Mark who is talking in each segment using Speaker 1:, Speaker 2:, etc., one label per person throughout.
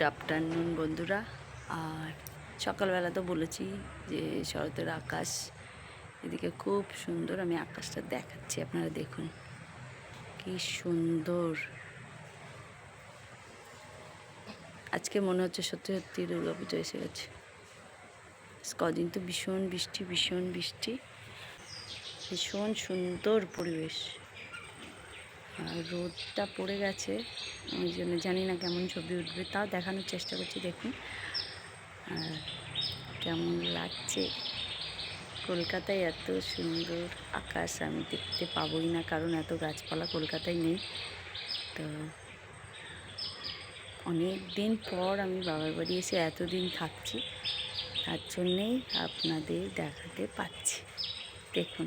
Speaker 1: Good afternoon বন্ধুরা। আর সকালবেলা তো বলেছি যে শরতের আকাশ এদিকে খুব সুন্দর, আমি আকাশটা দেখাচ্ছি, আপনারা দেখুন। কি সুন্দর। আজকে মনে হচ্ছে সত্যি সত্যি দুর্গা পুজো এসে গেছে। কদিন তো ভীষণ বৃষ্টি ভীষণ বৃষ্টি। ভীষণ সুন্দর পরিবেশ। রোদটা পড়ে গেছে, ওই জন্য জানি না কেমন ছবি উঠবে, তাও দেখানোর চেষ্টা করছি, দেখুন। আর কেমন লাগছে। কলকাতায় এত সুন্দর আকাশ আমি দেখতে পাবোই না, কারণ এত গাছপালা কলকাতায় নেই। তো অনেক দিন পর আমি বাবার বাড়ি এসে এতদিন থাকছি, তার জন্যেই আপনাদের দেখাতে পাচ্ছি। দেখুন।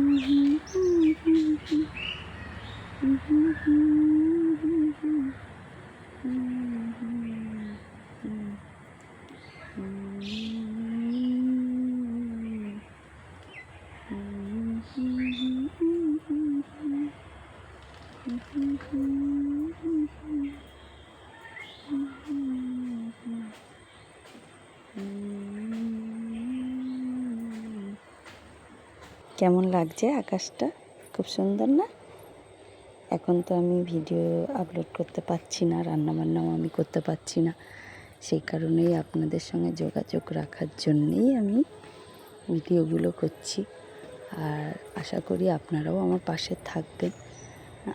Speaker 1: কেমন লাগছে আকাশটা? খুব সুন্দর না? এখন তো আমি ভিডিও আপলোড করতে পারছি না, রান্নাবান্নাও আমি করতে পারছি না। সেই কারণেই আপনাদের সঙ্গে যোগাযোগ রাখার জন্যেই আমি ভিডিওগুলো করছি। আর আশা করি আপনারাও আমার পাশে থাকবেন।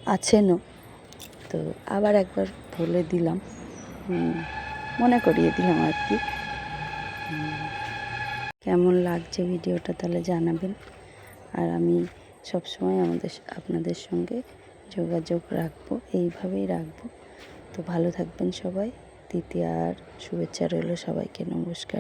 Speaker 1: আছেনও। তো আবার একবার বলে দিলাম। মনে করিয়ে দিলাম আর কি। কেমন লাগছে ভিডিওটা তাহলে জানাবেন। আর আমি সবসময় আমাদের আপনাদের সঙ্গে যোগাযোগ রাখব, এইভাবেই রাখব। তো ভালো থাকবেন সবাই। দ্বিতীয় আর শুভেচ্ছা রইল সবাইকে। নমস্কার।